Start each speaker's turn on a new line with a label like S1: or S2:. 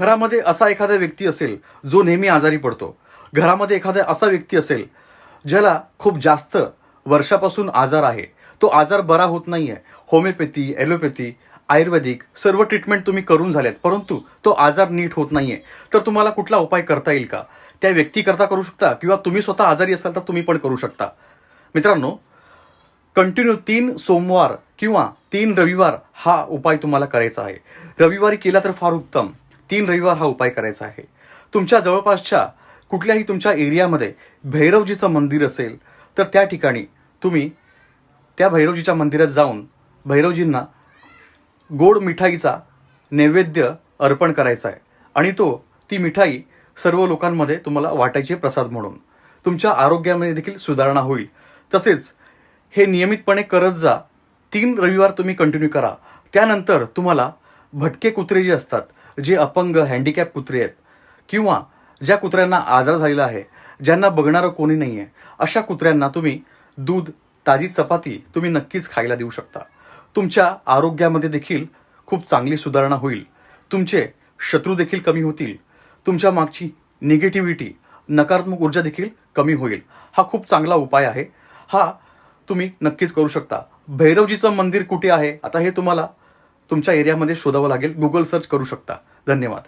S1: घरामध्ये असा एखादा व्यक्ती असेल जो नेहमी आजारी पडतो. घरामध्ये एखादा असा व्यक्ती असेल ज्याला खूप जास्त वर्षापासून आजार आहे. तो आजार बरा होत नाहीये. होमिओपॅथी ॲलोपॅथी आयुर्वेदिक सर्व ट्रीटमेंट तुम्ही करून झाल्यात. परंतु तो आजार नीट होत नाहीये. तर तुम्हाला कुठला उपाय करता येईल का? त्या व्यक्तीकरता करू शकता किंवा तुम्ही स्वतः आजारी असाल तर तुम्ही पण करू शकता. मित्रांनो कंटिन्यू तीन सोमवार किंवा तीन रविवार हा उपाय तुम्हाला करायचा आहे. रविवारी केला तर फार उत्तम. तीन रविवार हा उपाय करायचा आहे. तुमच्या जवळपासच्या कुठल्याही तुमच्या एरियामध्ये भैरवजीचं मंदिर असेल तर त्या ठिकाणी तुम्ही त्या भैरवजीच्या मंदिरात जाऊन भैरवजींना गोड मिठाईचा नैवेद्य अर्पण करायचा आहे. आणि तो ती मिठाई सर्व लोकांमध्ये तुम्हाला वाटायची प्रसाद म्हणून. तुमच्या आरोग्यामध्ये देखील सुधारणा होईल. तसेच हे नियमितपणे करत जा. तीन रविवार तुम्ही कंटिन्यू करा. त्यानंतर तुम्हाला भटके कुत्रे जे असतात जे अपंग हँडिकॅप कुत्रे आहेत किंवा ज्या कुत्र्यांना आजार झालेला आहे ज्यांना बघणारं कोणी नाही आहे अशा कुत्र्यांना तुम्ही दूध ताजी चपाती तुम्ही नक्कीच खायला देऊ शकता. तुमच्या आरोग्यामध्ये देखील खूप चांगली सुधारणा होईल. तुमचे शत्रू देखील कमी होतील. तुमच्या मागची निगेटिव्हिटी नकारात्मक ऊर्जा देखील कमी होईल. हा खूप चांगला उपाय आहे. हा तुम्ही नक्कीच करू शकता. भैरवजीचं मंदिर कुठे आहे? आता हे तुम्हाला तुमच्या एरियामध्ये शोधावं लागेल. गुगल सर्च करू शकता. धन्यवाद.